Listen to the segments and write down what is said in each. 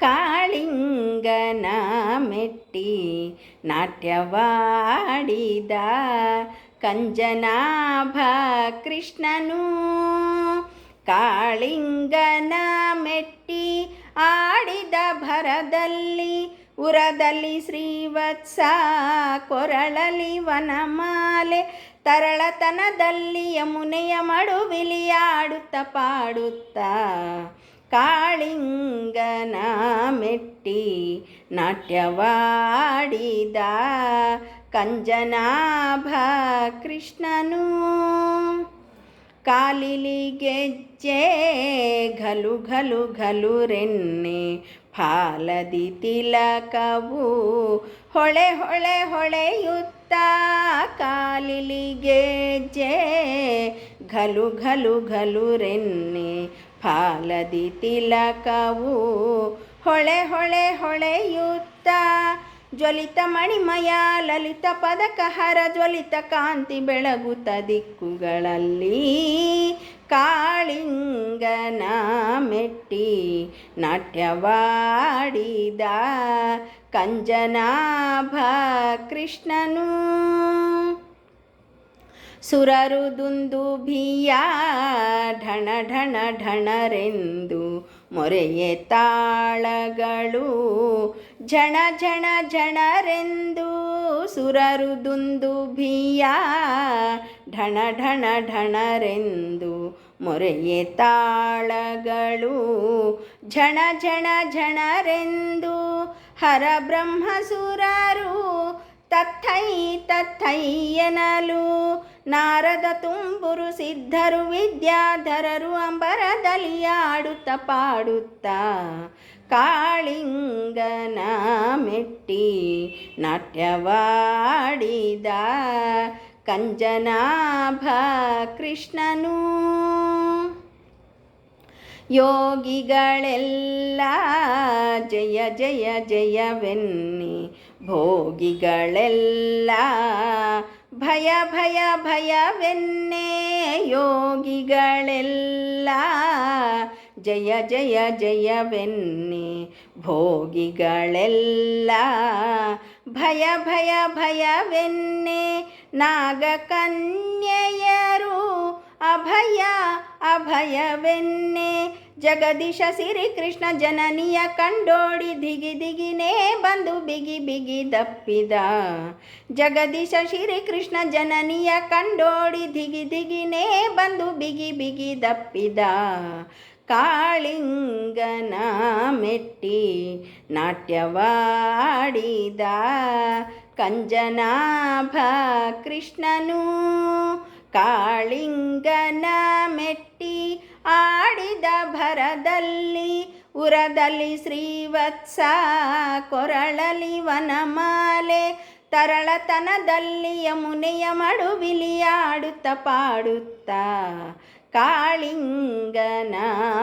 ಕಾಳಿಂಗನ ಮೆಟ್ಟಿ ನಾಟ್ಯವಾಡಿದ ಕಂಜನಾಭ ಕೃಷ್ಣನು. ಕಾಳಿಂಗನ ಮೆಟ್ಟಿ ಆಡಿದ ಭರದಲ್ಲಿ ಉರದಲ್ಲಿ ಶ್ರೀವತ್ಸ ಕೊರಳಲಿ ವನಮಾಲೆ ತರಳತನದಲ್ಲಿ ಯಮುನೆಯ ಮಡುವಿಲಿಯಾಡುತ್ತ ಪಾಡುತ್ತಾ ಕಾಳಿಂಗನ ಮೆಟ್ಟಿ ನಾಟ್ಯವಾಡಿದ ಕಂಜನಾಭ ಕೃಷ್ಣನು. ಕಾಲಿಲಿ ಗೆಜ್ಜೆ ಘಲು ಘಲು ಘಲು ರೆನ್ನೆ ಫಾಲದಿ ತಿಲಕವು ಹೊಳೆ ಹೊಳೆ ಹೊಳೆಯುತ್ತ ಕಾಲಿಲಿ ಗೆಜ್ಜೆ ಘಲು ಘಲು ಘಲು ರೆನ್ನೆ ಫಾಲದಿ ತಿಲಕವು ಹೊಳೆ ಹೊಳೆ ಹೊಳೆಯುತ್ತ. ಜ್ವಲಿತ ಮಣಿಮಯ ಲಲಿತ ಪದಕಹರ ಜ್ವಲಿತ ಕಾಂತಿ ಬೆಳಗುತ್ತ ದಿಕ್ಕುಗಳಲ್ಲಿ. ಕಾಳಿಂಗನ ಮೆಟ್ಟಿ ನಾಟ್ಯವಾಡಿದ ಕಂಜನಾಭ ಕೃಷ್ಣನು. ಸುರರು ದುಂದುಭಿಯ ಢಣ ಢಣ ಢಣರೆಂದು ಮೊರೆಯೆ ತಾಳಗಳು. ಝಣ ಝಣ ಝಣರೆಂದು ಸುರರು ದುಂದುಭಿಯ ಢಣ ಢಣ ಢಣರೆಂದು ಮೊರೆಯೆ ತಾಳಗಳು. ಝಣ ಝಣ ಝಣರೆಂದು ಹರ ಎನ್ನಲು ನಾರದ ತುಂಬುರು ಸಿದ್ಧರು ವಿದ್ಯಾಧರರು ಅಂಬರದಲ್ಲಿ ಆಡುತ್ತ ಪಾಡುತ್ತ. ಕಾಳಿಂಗನ ಮೆಟ್ಟಿ ನಾಟ್ಯವಾಡಿದ ಕಂಜನಾಭ ಕೃಷ್ಣನು. ಯೋಗಿಗಳೆಲ್ಲ ಜಯ ಜಯ ಜಯವೆನ್ನಿ. ಭೋಗಿಗಳೆಲ್ಲ ಭಯ ಭಯ ಭಯವೆನ್ನೆ. ಯೋಗಿಗಳೆಲ್ಲ ಜಯ ಜಯ ಜಯವೆನ್ನಿ. ಭೋಗಿಗಳೆಲ್ಲ ಭಯ ಭಯ ಭಯವೆನ್ನೆ. ನಾಗಕನ್ಯೆಯರು ಅಭಯ, ಅಭಯವೆನ್ನೆ. ಜಗದೀಶ ಸಿರಿ ಕೃಷ್ಣ ಜನನಿಯ ಕಂಡೋಡಿ ದಿಗಿ ದಿಗಿನೇ ಬಂದು ಬಿಗಿ ಬಿಗಿ ದಪ್ಪಿದ. ಜಗದೀಶ ಶ್ರೀ ಕೃಷ್ಣ ಜನನಿಯ ಕಂಡೋಡಿ ದಿಗಿ ದಿಗಿನೇ ಬಂದು ಬಿಗಿ ಬಿಗಿ ದಪ್ಪಿದ. ಕಾಳಿಂಗನ ಮೆಟ್ಟಿ ನಾಟ್ಯವಾಡಿದ. ಕಂಜನಾಭ ಕೃಷ್ಣನು ಕಾಳಿಂಗನ ಮೆಟ್ಟಿ ಆಡಿದ ಭರದಲ್ಲಿ ಉರದಲ್ಲಿ ಶ್ರೀವತ್ಸ ಕೊರಳಲಿ ವನಮಾಲೆ ತರಳತನದಲ್ಲಿ ಯಮುನೆಯ ಮಡುವಿಲಿಯಾಡುತ್ತ ಪಾಡುತ್ತ ಕಾಳಿಂಗನ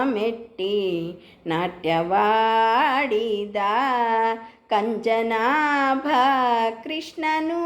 ಮೆಟ್ಟಿ ನಾಟ್ಯವಾಡಿದ ಕಂಜನಾಭ ಕೃಷ್ಣನು.